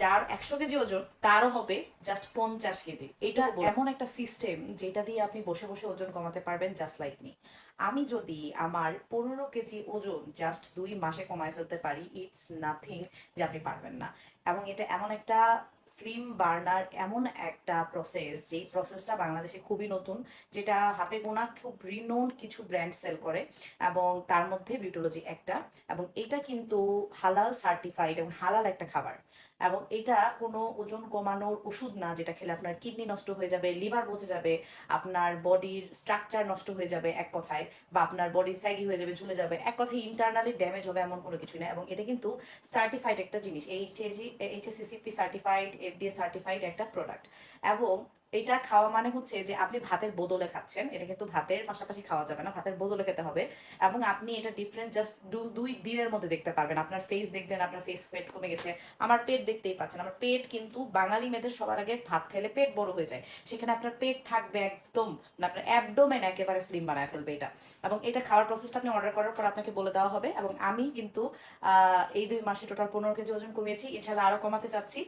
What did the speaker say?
যার একশো কেজি ওজন তারও হবে জাস্ট পঞ্চাশ কেজি। এটা এমন একটা সিস্টেম যেটা দিয়ে আপনি বসে বসে ওজন কমাতে পারবেন জাস্ট লাইক মি আমি যদি আমার পনেরো কেজি ওজন জাস্ট দুই মাসে কমায় ফেলতে পারি ইটস নাথিং যে আপনি পারবেন না। এবং এটা এমন একটা স্লিম বার্নার এমন একটা প্রসেস যে প্রসেসটা বাংলাদেশে খুবই নতুন, যেটা হাতে গোনা খুব রিনোন কিছু ব্র্যান্ড সেল করে, এবং তার মধ্যে বিউটোলজি একটা, এবং এটা কিন্তু হালাল সার্টিফাইড এবং হালাল একটা খাবার। এবং এটা কোনো ওজন কমানোর ওষুধ না, যেটা খেলে আপনার কিডনি নষ্ট হয়ে যাবে লিভার পচে যাবে, আপনার বডির স্ট্রাকচার নষ্ট হয়ে যাবে এক কথায়। বা আপনার বডি স্যাগি হয়ে যাবে ঝুলে যাবে। এক কথায় ইন্টারনালি ড্যামেজ হবে এমন কোনো কিছু না এবং এটা কিন্তু সার্টিফাইড একটা জিনিস HAC HACCP certified FDA certified একটা প্রোডাক্ট এবং এটা খাওয়া মানে হচ্ছে যে আপনি ভাতের বদলে খাচ্ছেন। এটা কিন্তু ভাতের পাশাপাশি খাওয়া যাবে না, ভাতের বদলে খেতে হবে। এবং আপনি এটা ডিফারেন্ট জাস্ট দুই দিনের মধ্যে দেখতে পারবেন। আপনার ফেস দেখবেন, আপনার ফেস ফেট কমে গেছে। আমার পেট দেখতেই পাচ্ছেন। আমার পেট কিন্তু বাঙালি মেয়েদের সবার আগে ভাত খেলে পেট বড় হয়ে যায়। সেখানে আপনার পেট থাকবে একদম মানে আপনার অ্যাবডোমেন একেবারে স্লিম বানায় ফেলবে এটা। এবং এটা খাওয়ার প্রসেসটা আপনি অর্ডার করার পর আপনাকে বলে দেওয়া হবে। এবং আমি কিন্তু এই দুই মাসে টোটাল পনেরো কেজি ওজন কমিয়েছি। এছাড়া আরও কমাতে চাচ্ছি।